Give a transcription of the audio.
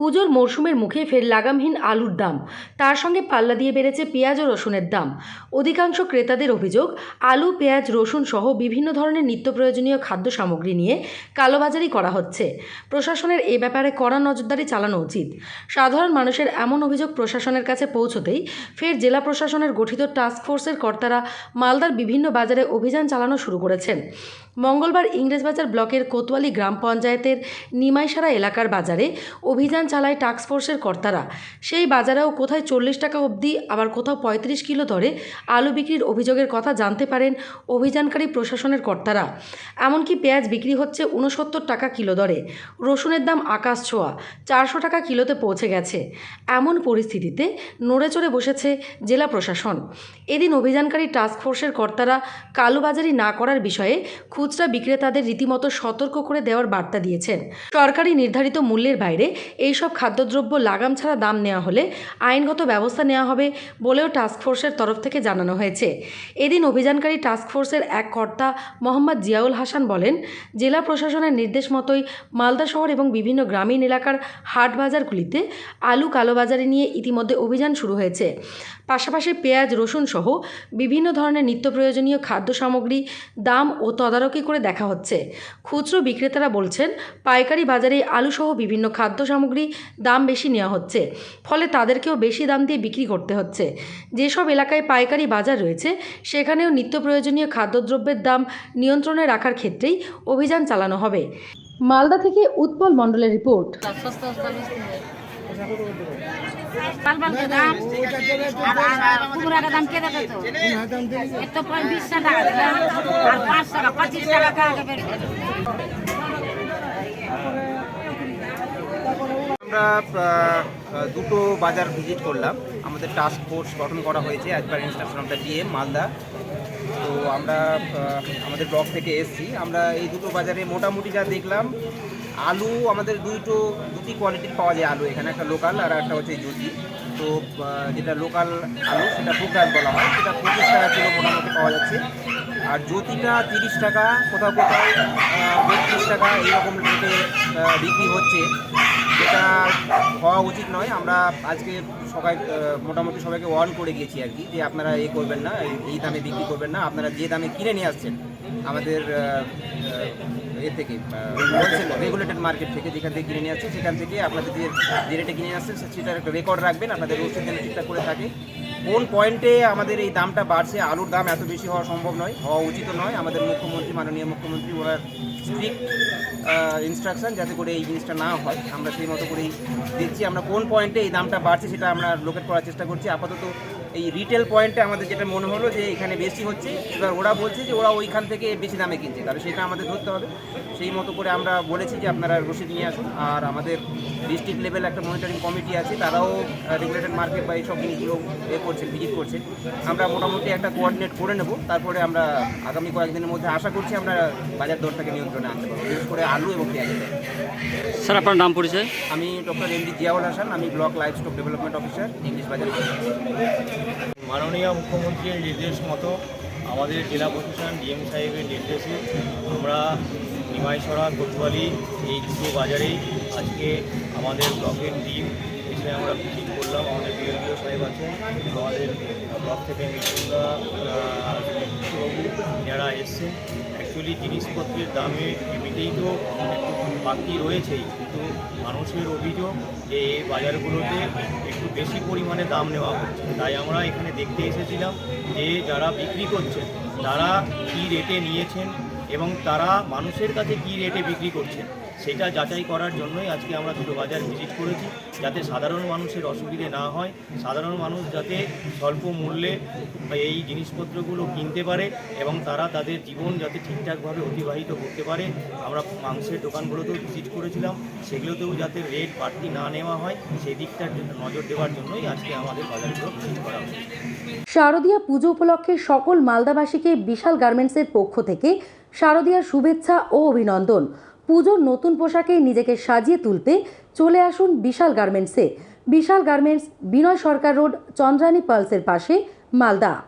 পুজোর মরশুমের মুখে ফের লাগামহীন আলুর দাম। তার সঙ্গে পাল্লা দিয়ে বেড়েছে পেঁয়াজ ও রসুনের দাম। অধিকাংশ ক্রেতাদের অভিযোগ, আলু, পেঁয়াজ, রসুন সহ বিভিন্ন ধরনের নিত্য প্রয়োজনীয় খাদ্য সামগ্রী নিয়ে কালোবাজারি করা হচ্ছে। প্রশাসনের এ ব্যাপারে কড়া নজরদারি চালানো উচিত। সাধারণ মানুষের এমন অভিযোগ প্রশাসনের কাছে পৌঁছতেই ফের জেলা প্রশাসনের গঠিত টাস্ক ফোর্সের কর্তারা মালদার বিভিন্ন বাজারে অভিযান চালানো শুরু করেছেন। মঙ্গলবার ইংরেজবাজার ব্লকের কোতোয়ালি গ্রাম পঞ্চায়েতের নিমাইসারা এলাকার বাজারে অভিযান চালায় টাস্ক ফোর্সের কর্তারা। সেই বাজারেও কোথায় চল্লিশ টাকা অবধি, আবার কোথাও পঁয়ত্রিশ কিলো দরে আলু বিক্রির অভিযোগের কথা জানতে পারেন অভিযানকারী প্রশাসনের কর্তারা। এমনকি পেঁয়াজ বিক্রি হচ্ছে উনসত্তর টাকা কিলো দরে। রসুনের দাম আকাশ ছোঁয়া, চারশো টাকা কিলোতে পৌঁছে গেছে। এমন পরিস্থিতিতে নড়ে চড়ে বসেছে জেলা প্রশাসন। এদিন অভিযানকারী টাস্ক ফোর্সের কর্তারা কালোবাজারি না করার বিষয়ে খুচরা বিক্রেতাদের রীতিমতো সতর্ক করে দেওয়ার বার্তা দিয়েছেন। সরকারি নির্ধারিত মূল্যের বাইরে এইসব খাদ্যদ্রব্য লাগাম ছাড়া দাম নেওয়া হলে আইনগত ব্যবস্থা নেওয়া হবে বলেও টাস্ক ফোর্সের তরফ থেকে জানানো হয়েছে। এদিন অভিযানকারী টাস্ক ফোর্সের এক কর্তা মোহাম্মদ জিয়াউল হাসান বলেন, জেলা প্রশাসনের নির্দেশ মতোই মালদা শহর এবং বিভিন্ন গ্রামীণ এলাকার হাট বাজারগুলিতে আলু কালোবাজারি নিয়ে ইতিমধ্যে অভিযান শুরু হয়েছে। পাশাপাশি পেঁয়াজ, রসুন সহ বিভিন্ন ধরনের নিত্য প্রয়োজনীয় খাদ্য সামগ্রী দাম ও তদারকি করে দেখা হচ্ছে। খুচরো বিক্রেতারা বলছেন, পাইকারি বাজারে আলু সহ বিভিন্ন খাদ্য সামগ্রী দাম বেশি নেওয়া হচ্ছে। ফলে তাদেরকেও বেশি দাম দিয়ে বিক্রি করতে হচ্ছে। যেসব এলাকায় পাইকারি বাজার রয়েছে, সেখানেও নিত্য প্রয়োজনীয় খাদ্যদ্রব্যের দাম নিয়ন্ত্রণে রাখার ক্ষেত্রেই অভিযান চালানো হবে। মালদা থেকে উৎপল মণ্ডলের রিপোর্ট। আমরা দুটো বাজার ভিজিট করলাম। আমাদের টাস্ক ফোর্স গঠন করা হয়েছে as per instruction of the DM Malda. তো আমরা আমাদের ব্লক থেকে এসেছি। আমরা এই দুটো বাজারে মোটামুটি যা দেখলাম আলু, আমাদের দুটো, দুটি কোয়ালিটির পাওয়া যায় আলু। এখানে একটা লোকাল আর একটা হচ্ছে জ্যোতি তো যেটা লোকাল আলু, সেটা ফুকাল বলা হয়। সেটা পঁচিশ টাকা কিলো মোটামুটি পাওয়া যাচ্ছে। আর জ্যোতিটা তিরিশ টাকা, কোথাও কোথাও বত্রিশ টাকা এইরকম রেটে বিক্রি হচ্ছে। যেটা হওয়া উচিত নয়। আমরা আজকে সবাই মোটামুটি সবাইকে ওয়ার্ন করে গেছি আর কি, যে আপনারা এই করবেন না, এই- দামে বিক্রি করবেন না। আপনারা যে দামে কিনে নিয়ে আসছেন, আমাদের এ থেকে রেগুলেটেড মার্কেট থেকে যেখান থেকে কিনে নিয়ে আসছেন সেখান থেকে আপনাদের যে যে রেটে কিনে সে- সেটার একটা রেকর্ড রাখবেন, আপনাদের রসিদ যেন ঠিকঠাক করে থাকে। কোন পয়েন্টে আমাদের এই দামটা বাড়ছে, আলুর দাম এত বেশি হওয়া সম্ভব নয়, হওয়া উচিত নয়। আমাদের মুখ্যমন্ত্রী, মাননীয় মুখ্যমন্ত্রী, ওনার স্ট্রিক্ট ইনস্ট্রাকশন যাতে করে এই জিনিসটা না হয়। আমরা সেই মতো করেই দেখছি। আমরা কোন পয়েন্টে এই দামটা বাড়ছে, সেটা আমরা লোকেট করার চেষ্টা করছি। আপাতত এই রিটেল পয়েন্টে আমাদের যেটা মনে হলো যে এখানে বেশি হচ্ছে এবার ওরা বলছে যে ওরা ওইখান থেকে বেশি দামে কিনছে। তাহলে সেটা আমাদের ধরতে হবে। সেই মতো করে আমরা বলেছি যে আপনারা রসিদ নিয়ে আসুন। আর আমাদের ডিস্ট্রিক্ট লেভেল একটা মনিটরিং কমিটি আছে তারাও রেগুলেটেড মার্কেট বা এইসব জিনিসগুলো এ করছেন ভিজিট করছেন আমরা মোটামুটি একটা কোঅর্ডিনেট করে নেব। তারপরে আমরা আগামী কয়েকদিনের মধ্যে আশা করছি আমরা বাজার দরটাকে নিয়ন্ত্রণে আনতে পারব। বিশেষ করে আলু এবং পেঁয়াজের দাম। স্যার আপনার নাম পরিচয়? আমি doctor M D Ziaul Hasan. আমি block life stock development officer English Bazar. মাননীয় মুখ্যমন্ত্রীর নির্দেশ মতো আমাদের জেলা প্রশাসন ডিএম সাহেবের নির্দেশে আমরা নিমাইছড়া কোতোয়ালি এই দুটো বাজারেই আজকে আমাদের ব্লকের টিম এসে আমরা ভিজিট করলাম। আমাদের বিএলডিও সাহেব আছেন, আমাদের ব্লক থেকে মিঠুনদা যারা এসছেন। অ্যাকচুয়ালি জিনিসপত্রের দামে এমনিতেই তো একটু বাকি রয়েছেই, কিন্তু মানুষের অভিযোগ যে এই বাজারগুলোতে একটু বেশি পরিমাণে দাম নেওয়া হচ্ছে। তাই আমরা এখানে দেখতে এসেছিলাম যে যারা বিক্রি করছেন, তারা কী রেটে নিয়েছেন এবং তারা মানুষের কাছে কী রেটে বিক্রি করছেন? সেটা যাচাই করার জন্যই আজকে আমরা দুটো বাজার ভিজিট করেছি, যাতে সাধারণ মানুষের অসুবিধে না হয়, সাধারণ মানুষ যাতে স্বল্প মূল্যে এই জিনিসপত্রগুলো কিনতে পারে এবং তারা তাদের জীবন যাতে ঠিকঠাকভাবে অতিবাহিত করতে পারে। আমরা মাংসের দোকানগুলোতেও ভিজিট করেছিলাম, সেগুলোতেও যাতে রেট বাড়তি না নেওয়া হয় সেই দিকটার জন্য নজর দেওয়ার জন্যই আজকে আমাদের বাজারগুলো ভিজিট করা হয়েছে। শারদীয়া পুজো উপলক্ষে সকল মালদাবাসীকে বিশাল গার্মেন্টসের পক্ষ থেকে শারদীয়ার শুভেচ্ছা ও অভিনন্দন। পুজোর নতুন পোশাকে নিজেকে সাজিয়ে তুলতে চলে আসুন বিশাল গার্মেন্টসে। বিশাল গার্মেন্টস, বিনয় সরকার রোড, চন্দ্রানী পালসের পাশে, মালদা।